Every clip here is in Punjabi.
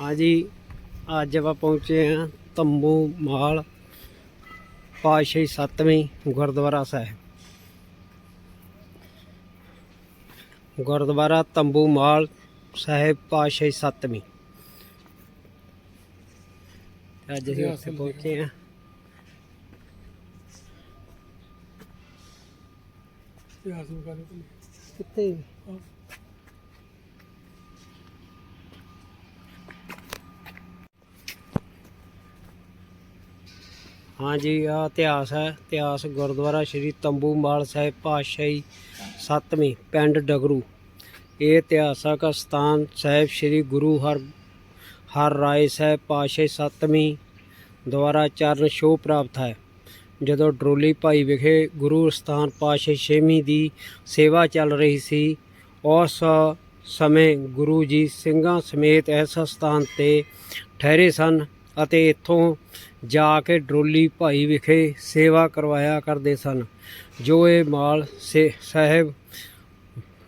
ਹਾਂਜੀ ਅੱਜ ਆਪਾਂ ਪਹੁੰਚੇ ਹਾਂ ਤੰਬੂ ਮਾਲ ਪਾਤਸ਼ਾਹੀ ਸੱਤਵੀਂ ਗੁਰਦੁਆਰਾ ਸਾਹਿਬ। ਗੁਰਦੁਆਰਾ ਤੰਬੂ ਮਾਲ ਸਾਹਿਬ ਸੱਤਵੀਂ। ਤੇ ਅੱਜ ਅਸੀਂ ਉੱਥੇ ਪਹੁੰਚੇ ਹਾਂ। ਕਿੱਥੇ? ਹਾਂਜੀ ਆ ਇਤਿਹਾਸ ਹੈ। ਇਤਿਹਾਸ ਗੁਰਦੁਆਰਾ ਸ੍ਰੀ ਤੰਬੂ ਮਾਲ ਸਾਹਿਬ ਪਾਤਸ਼ਾਹੀ ਸੱਤਵੀਂ ਪਿੰਡ ਡਗਰੂ। ਇਹ ਇਤਿਹਾਸਕ ਸਥਾਨ ਸਾਹਿਬ ਸ੍ਰੀ ਗੁਰੂ ਹਰ ਹਰ ਰਾਏ ਸਾਹਿਬ ਪਾਤਸ਼ਾਹੀ ਸੱਤਵੀਂ ਦੁਆਰਾ ਚਰਨ ਛੋਹ ਪ੍ਰਾਪਤ ਹੈ। ਜਦੋਂ ਡਰੋਲੀ ਭਾਈ ਵਿਖੇ ਗੁਰੂ ਸਥਾਨ ਪਾਤਸ਼ਾਹੀ ਛੇਵੀਂ ਦੀ ਸੇਵਾ ਚੱਲ ਰਹੀ ਸੀ, ਉਸ ਸਮੇਂ ਗੁਰੂ ਜੀ ਸਿੰਘਾਂ ਸਮੇਤ ਇਸ ਸਥਾਨ ਤੇ ਠਹਿਰੇ ਸਨ ਅਤੇ ਇੱਥੋਂ ਜਾ ਕੇ ਡਰੋਲੀ ਭਾਈ ਵਿਖੇ ਸੇਵਾ ਕਰਵਾਇਆ ਕਰਦੇ ਸਨ। ਜੋ ਇਹ ਮਾਲ ਸੇ ਸਾਹਿਬ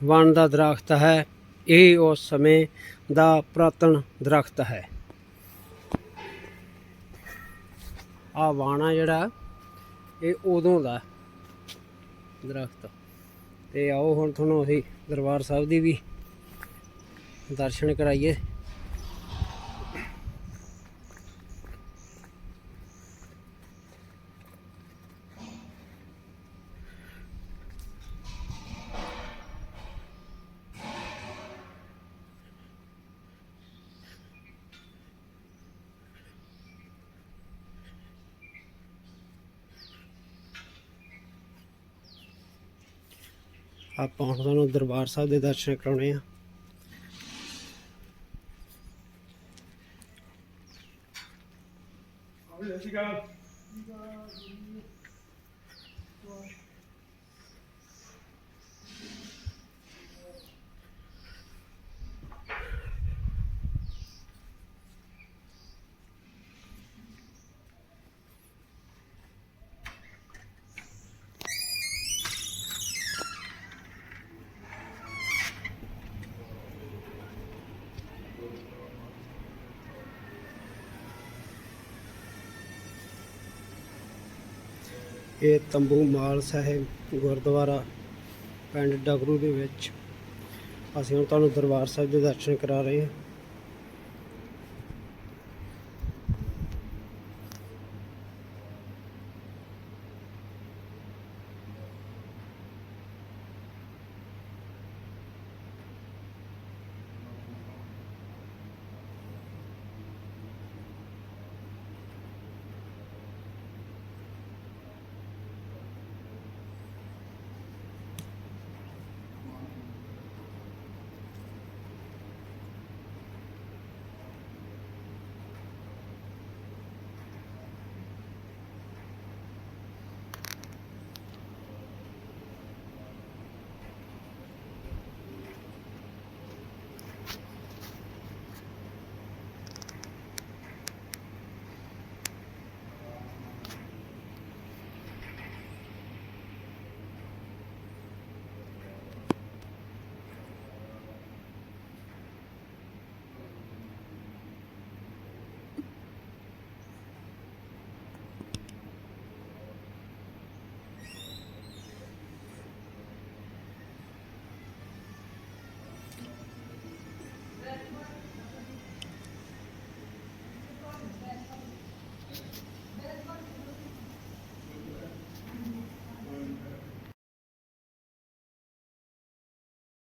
ਵਣ ਦਾ ਦਰਖਤ ਹੈ, ਇਹ ਉਸ ਸਮੇਂ ਦਾ ਪੁਰਾਤਨ ਦਰਖਤ ਹੈ। ਆ ਵਾਣਾ ਜਿਹੜਾ, ਇਹ ਉਦੋਂ ਦਾ ਦਰਖਤ। ਤੇ ਆਓ ਹੁਣ ਤੁਹਾਨੂੰ ਅਸੀਂ ਦਰਬਾਰ ਸਾਹਿਬ ਦੀ ਵੀ ਦਰਸ਼ਨ ਕਰਾਈਏ। ਆਪਾਂ ਹੁਣ ਤੁਹਾਨੂੰ ਦਰਬਾਰ ਸਾਹਿਬ ਦੇ ਦਰਸ਼ਨ ਕਰਾਉਣੇ ਆ। ਸਤਿ ਸ਼੍ਰੀ ਅਕਾਲ। ਇਹ ਤੰਬੂ ਮਾਲ ਸਾਹਿਬ ਗੁਰਦੁਆਰਾ ਪਿੰਡ ਡਗਰੂ ਦੇ ਵਿੱਚ। ਅਸੀਂ ਹੁਣ ਤੁਹਾਨੂੰ ਦਰਬਾਰ ਸਾਹਿਬ ਦੇ ਦਰਸ਼ਨ ਕਰਾ ਰਹੇ ਹਾਂ।